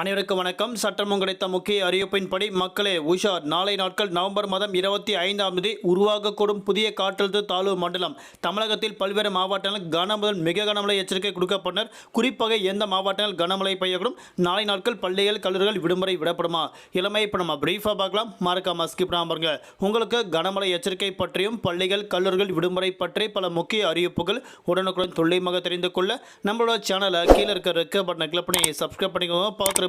அனைவருக்கும் வணக்கம். சட்டமும் கிடைத்த முக்கிய அறிவிப்பின்படி மக்களே உஷார். நாளை நாட்கள் நவம்பர் மாதம் இருபத்தி ஐந்தாம் தேதி உருவாகக்கூடும் புதிய காற்றழுத்த தாழ்வு மண்டலம். தமிழகத்தில் பல்வேறு மாவட்டங்களில் கனமுதல் மிக கனமழை எச்சரிக்கை கொடுக்கப்பட்டனர். குறிப்பாக எந்த மாவட்டங்கள் கனமழை பெய்யக்கூடும்? நாளை நாட்கள் பள்ளிகள் கல்லூரிகள் விடுமுறை விடப்படுமா? இளமை இப்போ நம்ம பிரீஃபாக பார்க்கலாம். மறக்காம ஸ்கிப் பாருங்க உங்களுக்கு கனமழை எச்சரிக்கை பற்றியும் பள்ளிகள் கல்லூரிகள் விடுமுறை பற்றி பல முக்கிய அறிவிப்புகள் உடனுக்குடன் துல்லியமாக தெரிந்து கொள்ள நம்மளோட சேனலை கீழே இருக்க ரெக்க பட்டனை கிளிக் பண்ணி சப்ஸ்கிரைப் பண்ணிக்கோங்க. பார்க்குற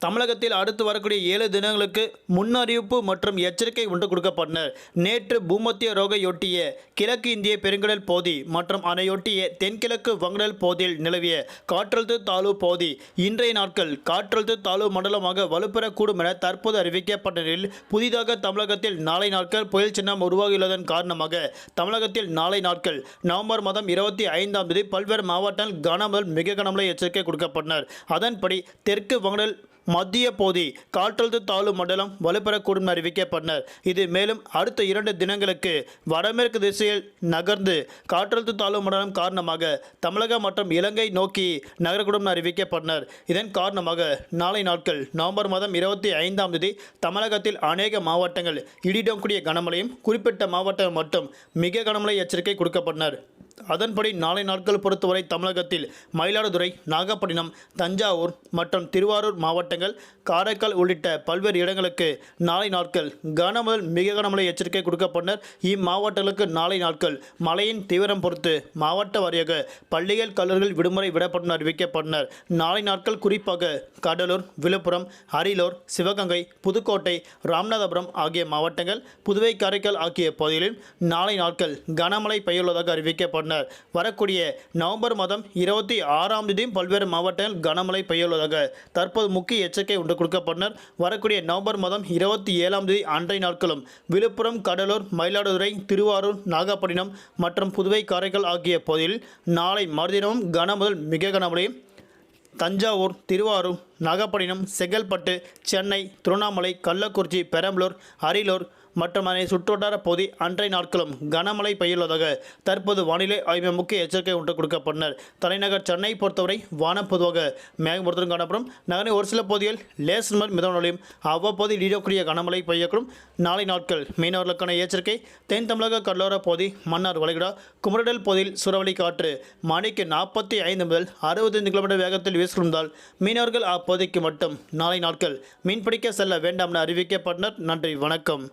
தமிழகத்தில் அடுத்து வரக்கூடிய ஏழு தினங்களுக்கு முன்னறிவிப்பு மற்றும் எச்சரிக்கை ஒன்று கொடுக்கப்பட்டனர் நேற்று பூமத்திய ரோகையொட்டிய கிழக்கு இந்திய பெருங்கடல் போதி மற்றும் அதையொட்டிய தென்கிழக்கு வங்கடல் போதில் நிலவிய காற்றழுத்த தாழ்வு போதி இன்றைய நாட்கள் காற்றழுத்த தாழ்வு மண்டலமாக வலுப்பெறக்கூடும் என தற்போது அறிவிக்கப்பட்ட நிலையில் புதிதாக தமிழகத்தில் நாளை நாட்கள் புயல் சின்னம் உருவாகியுள்ளதன் காரணமாக தமிழகத்தில் நாளை நாட்கள் நவம்பர் மாதம் இருபத்தி ஐந்தாம் தேதி பல்வேறு மாவட்டங்கள் கனமுதல் மிக கனமழை எச்சரிக்கை கொடுக்கப்பட்டனர். அதன்படி தெற்கு வங்கடல் மத்திய பகுதி காற்றழுத்த தாழ்வு மண்டலம் வலுப்பெறக்கூடும் அறிவிக்கப்பட்டனர் இது மேலும் அடுத்த இரண்டு தினங்களுக்கு வடமேற்கு திசையில் நகர்ந்து காற்றழுத்த தாழ்வு மண்டலம் காரணமாக தமிழகம் மற்றும் இலங்கை நோக்கி நகரக்கூடும் அறிவிக்கப்பட்டனர் இதன் காரணமாக நாளை நாட்கள் நவம்பர் மாதம் இருபத்தி ஐந்தாம் தேதி தமிழகத்தில் அநேக மாவட்டங்கள் இடியுடன் கூடிய கனமழையும் குறிப்பிட்ட மாவட்டங்கள் மட்டும் மிக கனமழை எச்சரிக்கை கொடுக்கப்பட்டனர் அதன்படி நாளை நாட்கள் பொறுத்தவரை தமிழகத்தில் மயிலாடுதுறை நாகப்பட்டினம் தஞ்சாவூர் மற்றும் திருவாரூர் மாவட்டங்கள் காரைக்கால் உள்ளிட்ட பல்வேறு இடங்களுக்கு நாளை நாட்கள் கனமுதல் மிக கனமழை எச்சரிக்கை கொடுக்கப்பட்டனர் இம்மாவட்டங்களுக்கு நாளை நாட்கள் மழையின் தீவிரம் பொறுத்து மாவட்ட வாரியாக பள்ளிகள் கல்லூரிகள் விடுமுறை விடப்படும் அறிவிக்கப்பட்டனர் நாளை நாட்கள் குறிப்பாக கடலூர் விழுப்புரம் அரியலூர் சிவகங்கை புதுக்கோட்டை ராமநாதபுரம் ஆகிய மாவட்டங்கள் புதுவை காரைக்கால் ஆகிய பகுதிகளில் நாளை நாட்கள் கனமழை பெய்யுள்ளதாக அறிவிக்கப்பட்டனர் வரக்கூடிய நவம்பர் மாதம் இருபத்தி ஆறாம் தேதியும் பல்வேறு மாவட்டங்கள் கனமழை பெய்யுள்ளதாக தற்போது முக்கிய எச்சரிக்கை ஒன்று கொடுக்கப்பட்டனர். வரக்கூடிய நவம்பர் மாதம் இருபத்தி ஏழாம் தேதி அன்றைய நாட்களும் விழுப்புரம் கடலூர் மயிலாடுதுறை திருவாரூர் நாகப்பட்டினம் மற்றும் புதுவை காரைக்கால் ஆகிய பகுதியில் நாளை மறுதினமும் கனமுதல் மிக கனமழையும் தஞ்சாவூர் திருவாரூர் நாகப்பட்டினம் செங்கல்பட்டு சென்னை திருவண்ணாமலை கள்ளக்குறிச்சி பெரம்பலூர் அரியலூர் மற்றும் அதனை சுற்றுவட்டார பகுதி அன்றைய நாட்களும் கனமழை பெய்யுள்ளதாக தற்போது வானிலை ஆய்வு முக்கிய எச்சரிக்கை ஒன்று கொடுக்கப்பட்டனர். தலைநகர் சென்னை பொறுத்தவரை வானம் பொதுவாக மேகமூர்த்தம் காணப்படும். நகரின் ஒரு சில பகுதிகள் லேசர் மர் மிதமலையும் அவ்வப்போது நீடக்கூடிய கனமழை பெய்யக்கூடும். நாளை நாட்கள் மீனவர்களுக்கான எச்சரிக்கை. தென் தமிழக கடலோர பகுதி மன்னார் வளைகுடா குமரடல் பகுதியில் சுரவழி காற்று மணிக்கு நாற்பத்தி ஐந்து முதல் அறுபத்தைந்து கிலோமீட்டர் வேகத்தில் வீசியிருந்தால் மீனவர்கள் அப்போதைக்கு மட்டும் நாளை நாட்கள் மீன்பிடிக்க செல்ல வேண்டாம் என அறிவிக்கப்பட்டனர். நன்றி வணக்கம்.